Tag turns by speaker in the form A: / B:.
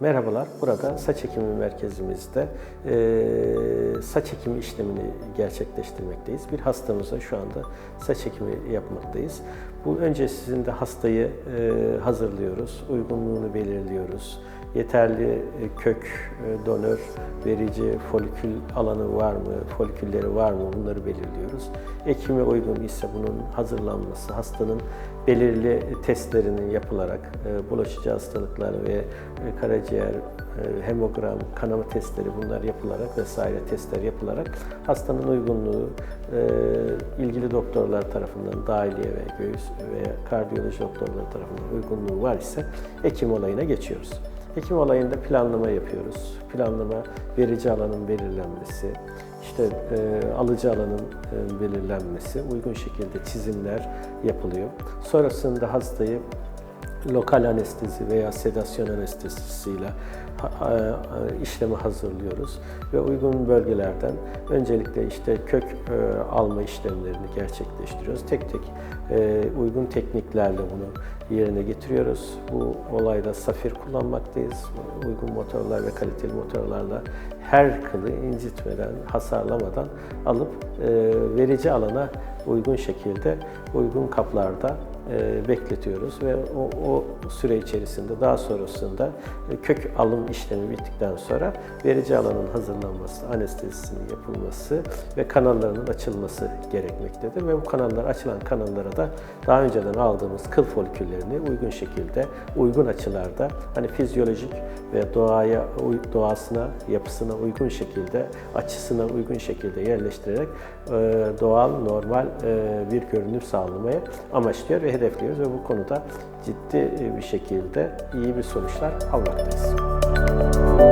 A: Merhabalar, burada saç ekimi merkezimizde eee, saç ekimi işlemini gerçekleştirmekteyiz. Bir hastamıza şu anda saç ekimi yapmaktayız. Bu öncesinde hastayı eee, hazırlıyoruz, uygunluğunu belirliyoruz. Yeterli e, kök, e, donör, verici, folikül alanı var mı, folikülleri var mı bunları belirliyoruz. Ekime uygun ise bunun hazırlanması, hastanın belirli testlerinin yapılarak e, bulaşıcı hastalıklar ve karaciğer, hemogram, kanama testleri bunlar yapılarak vesaire testler yapılarak hastanın uygunluğu ilgili doktorlar tarafından dahiliye ve göğüs ve kardiyoloji doktorları tarafından uygunluğu var ise ekim olayına geçiyoruz. Ekim olayında planlama yapıyoruz. Planlama verici alanın belirlenmesi, işte e, alıcı alanın e, belirlenmesi, uygun şekilde çizimler yapılıyor. Sonrasında hastayı lokal anestezi veya sedasyon anestezisiyle ha- işlemi hazırlıyoruz ve uygun bölgelerden öncelikle işte kök e, alma işlemlerini gerçekleştiriyoruz. Tek tek e, uygun tekniklerle bunu yerine getiriyoruz. Bu olayda safir kullanmaktayız. Uygun motorlar ve kaliteli motorlarla her kılı incitmeden, hasarlamadan alıp e, verici alana uygun şekilde, uygun kaplarda e, bekletiyoruz ve o, o süre içerisinde daha sonrasında e, kök alım işlemi bittikten sonra verici alanın hazırlanması, anestezisinin yapılması ve kanallarının açılması gerekmektedir. Ve bu kanallar açılan kanallara da daha önceden aldığımız kıl foliküllerini uygun şekilde, uygun açılarda hani fizyolojik ve doğaya, doğasına, yapısına uygun şekilde, açısına uygun şekilde yerleştirerek e, doğal, normal e, bir görünüm sağlamaya amaçlıyor ve hedefliyoruz ve bu konuda ciddi e, bir şekilde iyi bir sonuçlar almaktayız. Müzik